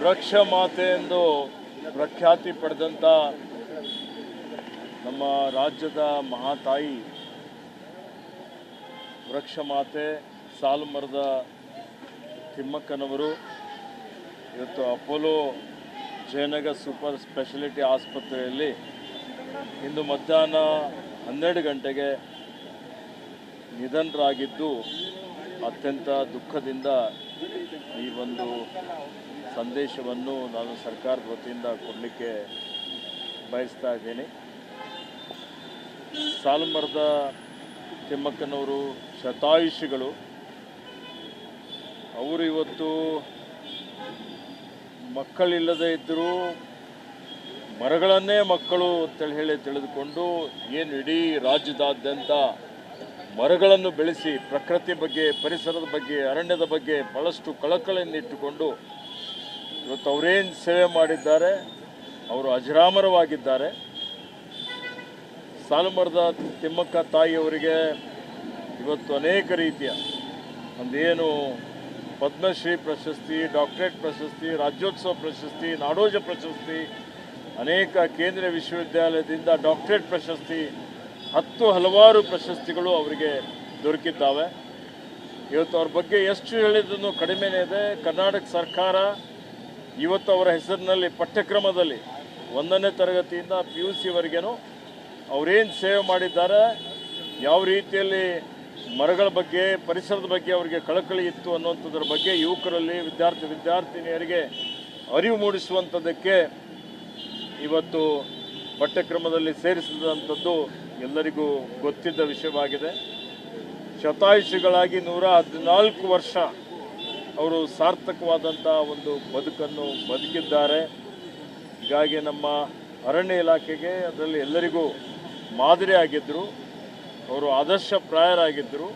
ವೃಕ್ಷ ಮಾತೆ ಎಂದು ಪ್ರಖ್ಯಾತಿ ಪಡೆದಂಥ ನಮ್ಮ ರಾಜ್ಯದ ಮಹಾತಾಯಿ ವೃಕ್ಷ ಮಾತೆ ಸಾಲುಮರದ ತಿಮ್ಮಕ್ಕನವರು, ಇವತ್ತು ಅಪೋಲೋ ಜಯನಗರ್ ಸೂಪರ್ ಸ್ಪೆಷಾಲಿಟಿ ಆಸ್ಪತ್ರೆಯಲ್ಲಿ ಇಂದು ಮಧ್ಯಾಹ್ನ ಹನ್ನೆರಡು ಗಂಟೆಗೆ ನಿಧನರಾಗಿದ್ದು ಅತ್ಯಂತ ದುಃಖದಿಂದ ಈ ಒಂದು ಸಂದೇಶವನ್ನು ನಾನು ಸರ್ಕಾರದ ವತಿಯಿಂದ ಕೊಡಲಿಕ್ಕೆ ಬಯಸ್ತಾ ಇದ್ದೇನೆ. ಸಾಲುಮರದ ತಿಮ್ಮಕ್ಕನವರು ಶತಾಯುಷಿಗಳು. ಅವರು ಇವತ್ತು ಮಕ್ಕಳಿಲ್ಲದೆ ಇದ್ದರೂ ಮರಗಳನ್ನೇ ಮಕ್ಕಳು ಅಂತೇಳಿ ಹೇಳಿ ತಿಳಿದುಕೊಂಡು ಏನು ಇಡೀ ರಾಜ್ಯದಾದ್ಯಂತ ಮರಗಳನ್ನು ಬೆಳೆಸಿ ಪ್ರಕೃತಿ ಬಗ್ಗೆ, ಪರಿಸರದ ಬಗ್ಗೆ, ಅರಣ್ಯದ ಬಗ್ಗೆ ಬಹಳಷ್ಟು ಕಳಕಳಿಯನ್ನು ಇಟ್ಟುಕೊಂಡು ಇವತ್ತು ಅವರೇನು ಸೇವೆ ಮಾಡಿದ್ದಾರೆ, ಅವರು ಅಜರಾಮರವಾಗಿದ್ದಾರೆ. ಸಾಲುಮರದ ತಿಮ್ಮಕ್ಕ ತಾಯಿಯವರಿಗೆ ಇವತ್ತು ಅನೇಕ ರೀತಿಯ ಒಂದೇನು ಪದ್ಮಶ್ರೀ ಪ್ರಶಸ್ತಿ, ಡಾಕ್ಟರೇಟ್ ಪ್ರಶಸ್ತಿ, ರಾಜ್ಯೋತ್ಸವ ಪ್ರಶಸ್ತಿ, ನಾಡೋಜ ಪ್ರಶಸ್ತಿ, ಅನೇಕ ಕೇಂದ್ರೀಯ ವಿಶ್ವವಿದ್ಯಾಲಯದಿಂದ ಡಾಕ್ಟರೇಟ್ ಪ್ರಶಸ್ತಿ ಹತ್ತು ಹಲವಾರು ಪ್ರಶಸ್ತಿಗಳು ಅವರಿಗೆ ದೊರಕಿದ್ದಾವೆ. ಇವತ್ತು ಅವ್ರ ಬಗ್ಗೆ ಎಷ್ಟು ಹೇಳಿದ್ರು ಕಡಿಮೆನೇ ಇದೆ. ಕರ್ನಾಟಕ ಸರ್ಕಾರ ಇವತ್ತು ಅವರ ಹೆಸರಿನಲ್ಲಿ ಪಠ್ಯಕ್ರಮದಲ್ಲಿ ಒಂದನೇ ತರಗತಿಯಿಂದ ಪಿ ಯು ಸಿವರೆಗೇನು ಅವರೇನು ಸೇವೆ ಮಾಡಿದ್ದಾರೆ, ಯಾವ ರೀತಿಯಲ್ಲಿ ಮರಗಳ ಬಗ್ಗೆ, ಪರಿಸರದ ಬಗ್ಗೆ ಅವರಿಗೆ ಕಳಕಳಿ ಇತ್ತು ಅನ್ನುವಂಥದ್ರ ಬಗ್ಗೆ ಯುವಕರಲ್ಲಿ ವಿದ್ಯಾರ್ಥಿ ವಿದ್ಯಾರ್ಥಿನಿಯರಿಗೆ ಅರಿವು ಮೂಡಿಸುವಂಥದ್ದಕ್ಕೆ ಇವತ್ತು ಪಠ್ಯಕ್ರಮದಲ್ಲಿ ಸೇರಿಸಿದಂಥದ್ದು ಎಲ್ಲರಿಗೂ ಗೊತ್ತಿದ್ದ ವಿಷಯವಾಗಿದೆ. ಶತಾಯುಷಿಗಳಾಗಿ ನೂರ ಹದಿನಾಲ್ಕು ವರ್ಷ ಅವರು ಸಾರ್ಥಕವಾದಂಥ ಒಂದು ಬದುಕನ್ನು ಬದುಕಿದ್ದಾರೆ. ಹೀಗಾಗಿ ನಮ್ಮ ಅರಣ್ಯ ಇಲಾಖೆಗೆ ಅದರಲ್ಲಿ ಎಲ್ಲರಿಗೂ ಮಾದರಿ ಆಗಿದ್ದರು ಅವರು ಆದರ್ಶ ಪ್ರಾಯರಾಗಿದ್ದರು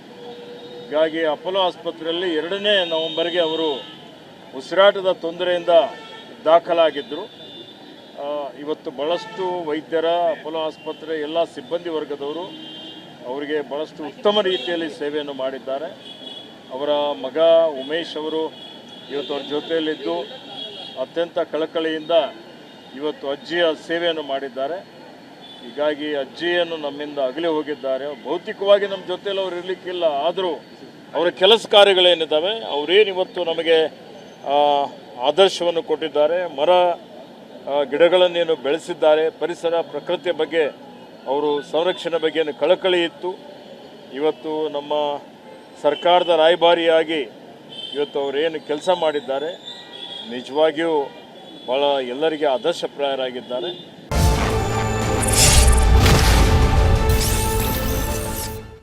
ಹೀಗಾಗಿ ಅಪೋಲೋ ಆಸ್ಪತ್ರೆಯಲ್ಲಿ ಎರಡನೇ ನವೆಂಬರ್ಗೆ ಅವರು ಉಸಿರಾಟದ ತೊಂದರೆಯಿಂದ ದಾಖಲಾಗಿದ್ದರು ಇವತ್ತು ಭಾಳಷ್ಟು ವೈದ್ಯರ, ಅಪೋಲೋ ಆಸ್ಪತ್ರೆ, ಎಲ್ಲ ಸಿಬ್ಬಂದಿ ವರ್ಗದವರು ಅವರಿಗೆ ಭಾಳಷ್ಟು ಉತ್ತಮ ರೀತಿಯಲ್ಲಿ ಸೇವೆಯನ್ನು ಮಾಡಿದ್ದಾರೆ. ಅವರ ಮಗ ಉಮೇಶ್ ಅವರು ಇವತ್ತು ಅವ್ರ ಜೊತೆಯಲ್ಲಿದ್ದು ಅತ್ಯಂತ ಕಳಕಳಿಯಿಂದ ಇವತ್ತು ಅಜ್ಜಿಯ ಸೇವೆಯನ್ನು ಮಾಡಿದ್ದಾರೆ. ಹೀಗಾಗಿ ಅಜ್ಜಿಯನ್ನು ನಮ್ಮಿಂದ ಅಗಲಿ ಹೋಗಿದ್ದಾರೆ. ಭೌತಿಕವಾಗಿ ನಮ್ಮ ಜೊತೆಯಲ್ಲಿ ಅವ್ರು ಇರಲಿಕ್ಕಿಲ್ಲ, ಆದರೂ ಅವರ ಕೆಲಸ ಕಾರ್ಯಗಳೇನಿದ್ದಾವೆ ಅವರೇನು ಇವತ್ತು ನಮಗೆ ಆದರ್ಶವನ್ನು ಕೊಟ್ಟಿದ್ದಾರೆ. ಮರ ಗಿಡಗಳನ್ನೇನು ಬೆಳೆಸಿದ್ದಾರೆ, ಪರಿಸರ ಪ್ರಕೃತಿಯ ಬಗ್ಗೆ ಅವರು ಸಂರಕ್ಷಣೆ ಬಗ್ಗೆ ಕಳಕಳಿ ಇತ್ತು. ಇವತ್ತು ನಮ್ಮ ಸರ್ಕಾರದ ರಾಯಭಾರಿಯಾಗಿ ಇವತ್ತು ಅವರೇನು ಕೆಲಸ ಮಾಡಿದ್ದಾರೆ, ನಿಜವಾಗಿಯೂ ಭಾಳ ಎಲ್ಲರಿಗೆ ಆದರ್ಶಪ್ರಾಯರಾಗಿದ್ದಾರೆ